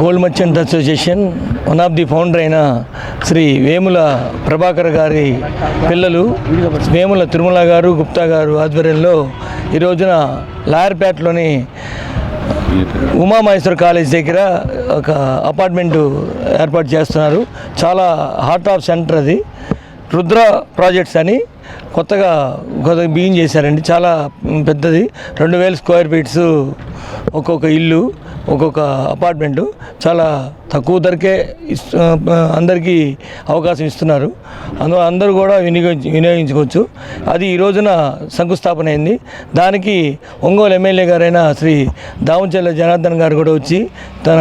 Gold merchant association one of the founder అయిన శ్రీ వేముల ప్రభాకర్ గారి పిల్లలు వేముల తిరుమల గారు గుప్తా గారు ఆధ్వర్యంలో ఈ రోజున లాయర్పేటలోని ఉమామహేశ్వర కాలేజ్ దగ్గర ఒక అపార్ట్మెంటు ఏర్పాటు చేస్తున్నారు. చాలా హార్ట్ ఆఫ్ సెంటర్ అది. రుద్ర ప్రాజెక్ట్స్ అని కొత్తగా కొత్తగా బిగిన్ చేశారండి. చాలా పెద్దది. రెండు వేల స్క్వేర్ ఫీట్స్ ఒక్కొక్క ఇల్లు. ఒక్కొక్క అపార్ట్మెంటు చాలా తక్కువ ధరకే అందరికీ అవకాశం ఇస్తున్నారు. అందువల్ల అందరూ కూడా వినియోగించు వినియోగించుకోవచ్చు. అది ఈ రోజున శంకుస్థాపన అయింది. దానికి ఒంగోలు ఎమ్మెల్యే గారైన శ్రీ దామచల్ల జనార్దన్ గారు కూడా వచ్చి తన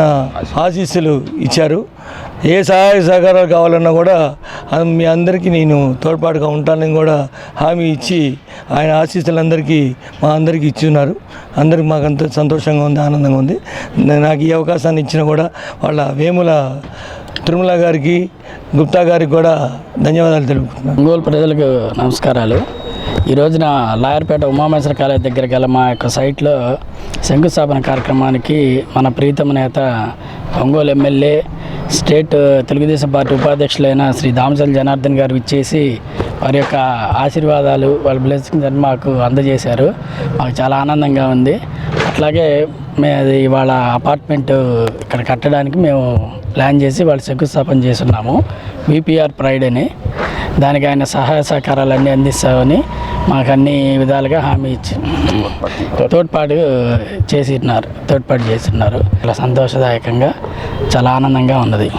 ఆశీస్సులు ఇచ్చారు. ఏ సహాయ సహకారాలు కావాలన్నా కూడా మీ అందరికీ నేను తోడ్పాటుగా ఉంటానని కూడా హామీ ఇచ్చి ఆయన ఆశీస్సులందరికీ మా అందరికీ ఇచ్చి ఉన్నారు అందరికి మాకు అంత సంతోషంగా ఉంది ఆనందంగా ఉంది. నాకు ఈ అవకాశాన్ని ఇచ్చిన కూడా వాళ్ళ వేముల తిరుమల గారికి గుప్తా గారికి కూడా ధన్యవాదాలు తెలుపుతున్నాను ఒంగోలు ప్రజలకు నమస్కారాలు. ఈ రోజున లాయర్పేట ఉమామేశ్వర కాలేజ్ దగ్గర గల మా యొక్క సైట్లో శంకుస్థాపన కార్యక్రమానికి మన ప్రీతమ నేత Ongole MLA state Telugu Desam party ఉపాధ్యక్షులైన Shri దామచల్ Janardhan గారు ఇచ్చేసి వారి యొక్క ఆశీర్వాదాలు వాళ్ళ బ్లెస్సింగ్స్ అని మాకు అందజేశారు. మాకు చాలా ఆనందంగా ఉంది. అట్లాగే మేము అది ఇవాళ అపార్ట్మెంట్ ఇక్కడ కట్టడానికి మేము ప్లాన్ చేసి వాళ్ళు శంకుస్థాపన చేస్తున్నాము. విపిఆర్ ప్రైడ్ అని. దానికి ఆయన సహాయ సహకారాలన్నీ అందిస్తామని మాకు అన్ని విధాలుగా హామీ ఇచ్చి తోడ్పాటు చేసినారు తోడ్పాటు చేస్తున్నారు. చాలా సంతోషదాయకంగా చాలా ఆనందంగా ఉన్నది.